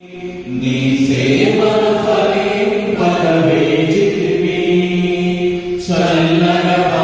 నీ సేవను ఫలింపగవే చితివి చల్లగా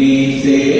నీ సేవలు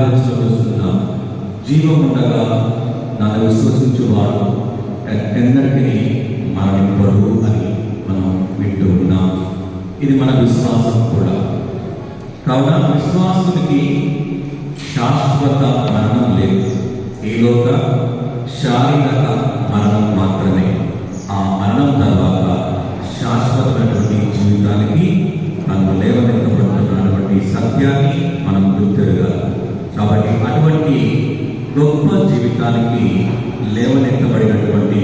ఇరవై ఆరు వచనం జీవముండగా నన్ను విశ్వసించువాడు. ఎందరికీ మరణింపడు అని మనం వింటూ ఉన్నాం. ఇది మన విశ్వాసం కూడా. కావున విశ్వాసునికి శాశ్వత మరణం లేదు. ఈలోక శారీరక మరణం మాత్రమే. ఆ మరణం తర్వాత శాశ్వతమైనటువంటి జీవితానికి నన్ను లేవనెత్తబడుతున్నటువంటి సత్యాన్ని మనం గుర్తెరగాలి కాబట్టి అటువంటి గొప్ప జీవితానికి లేవనెత్తబడినటువంటి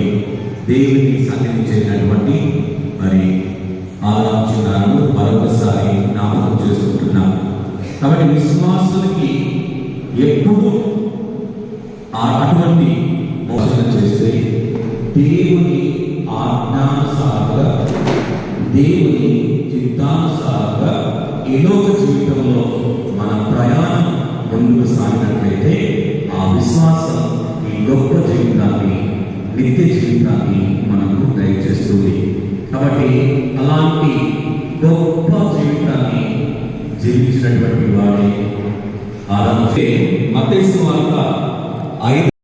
దేవుని సన్నిధి చేరినటువంటి మరి ఆలోచనలను మరొకసారి జ్ఞాపకం చేసుకుంటున్నాం కాబట్టి విశ్వాసులకి ఎప్పుడు ఆ అటువంటి మోసన చేస్తే దేవుని ఆజ్ఞానుసారంగా దేవుని చిత్తానుసారంగా ఏలోక కాబట్టి అలాంటి గొప్ప జీవితాన్ని జీవించినటువంటి వాడే. ఆరంభించే మతేసు వార్త ఐదు